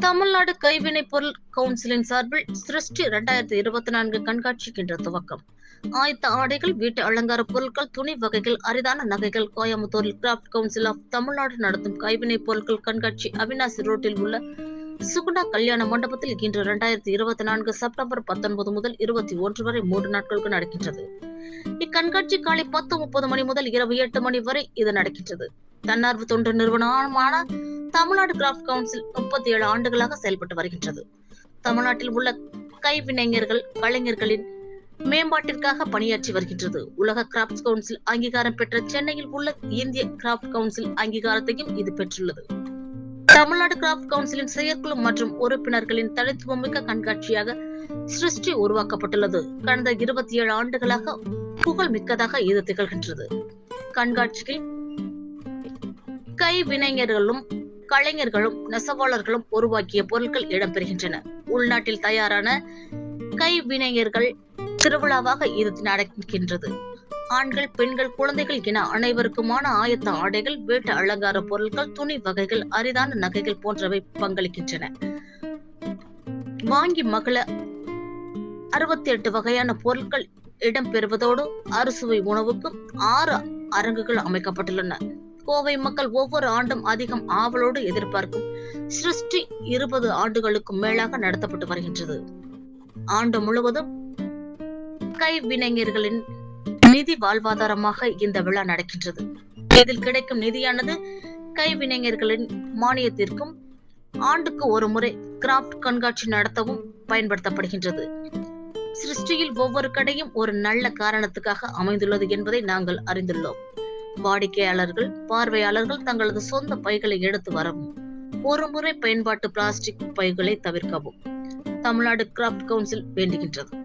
தமிழ்நாடு கைவினைப் பொருள் கவுன்சிலின் சார்பில் சிருஷ்டி இரண்டாயிரத்தி இருபத்தி நான்கு கண்காட்சிக்கு இன்று துவக்கம். ஆயத்த ஆடைகள் வீட்டு அலங்கார பொருட்கள் துணி வகைகள் அரிதான நகைகள் கோயம்புத்தூரில் கிராஃப்ட் கவுன்சில் ஆஃப் தமிழ்நாடு நடத்தும் கைவினைப் பொருட்கள் கண்காட்சி அவினாசி ரோட்டில் உள்ள சுகுணா கல்யாண மண்டபத்தில் இன்று இரண்டாயிரத்தி இருபத்தி நான்கு செப்டம்பர் பத்தொன்பது முதல் இருபத்தி ஒன்று வரை மூன்று நாட்களுக்கு நடக்கின்றது. இக்கண்காட்சி காலை பத்து முப்பது மணி முதல் இரவு எட்டு மணி வரை இது நடக்கின்றது. தன்னார்வ தொண்டு நிறுவனமான தமிழ்நாடு கிராஃப்ட் கவுன்சில் முப்பத்தி ஏழு ஆண்டுகளாக செயல்பட்டு வருகின்றது. தமிழ்நாட்டில் உள்ள கைவினைஞர்கள் கலைஞர்களின் மேம்பாட்டிற்காக பணியாற்றி வருகின்றது. உலக கிராஃப்ட் கவுன்சில் அங்கீகாரம் பெற்ற சென்னையில் உள்ள இந்திய கிராஃப்ட் கவுன்சில் அங்கீகாரத்தையும் இது பெற்றுள்ளது. தமிழ்நாடு கிராஃப்ட் கவுன்சிலின் செயற்குழு மற்றும் உறுப்பினர்களின் தனித்துவமிக்க கண்காட்சியாக சிருஷ்டி உருவாக்கப்பட்டுள்ளது. கடந்த இருபத்தி ஏழு ஆண்டுகளாக புகழ் மிக்கதாக இது திகழ்கின்றது. கண்காட்சியில் கைவினைஞர்களும் கலைஞர்களும் நெசவாளர்களும் உருவாக்கிய பொருட்கள் இடம்பெறுகின்றன. உள்நாட்டில் தயாரான கைவினைஞர்கள் திருவிழாவாக இது நடக்கின்றது. ஆண்கள் பெண்கள் குழந்தைகள் என அனைவருக்குமான ஆயத்த ஆடைகள் வீட்டு அலங்கார பொருட்கள் துணி வகைகள் அரிதான நகைகள் போன்றவை பங்களிக்கின்றன. வாங்கி மகள அறுபத்தி எட்டு வகையான பொருட்கள் இடம்பெறுவதோடு அறுசுவை உணவுக்கும் ஆறு அரங்குகள் அமைக்கப்பட்டுள்ளன. கோவை மக்கள் ஒவ்வொரு ஆண்டும் அதிகம் ஆவலோடு எதிர்பார்க்கும் சிருஷ்டி இருபது ஆண்டுகளுக்கும் மேலாக நடத்தப்பட்டு வருகின்றது. ஆண்டு முழுவதும் கைவினைஞர்களின் நிதி வாழ்வாதாரமாக இந்த விழா நடக்கின்றது. இதில் கிடைக்கும் நிதியானது கைவினைஞர்களின் மானியத்திற்கும் ஆண்டுக்கு ஒரு முறை கிராஃப்ட் கண்காட்சி நடத்தவும் பயன்படுத்தப்படுகின்றது. சிருஷ்டியில் ஒவ்வொரு கடையும் ஒரு நல்ல காரணத்துக்காக அமைந்துள்ளது என்பதை நாங்கள் அறிந்துள்ளோம். வாடிக்கையாளர்கள் பார்வையாளர்கள் தங்களது சொந்த பைகளை எடுத்து வரவும். ஒரு முறை பயன்பாட்டு பிளாஸ்டிக் பைகளை தவிர்க்கவும். Tamil Nadu craft council வேண்டுகின்றது.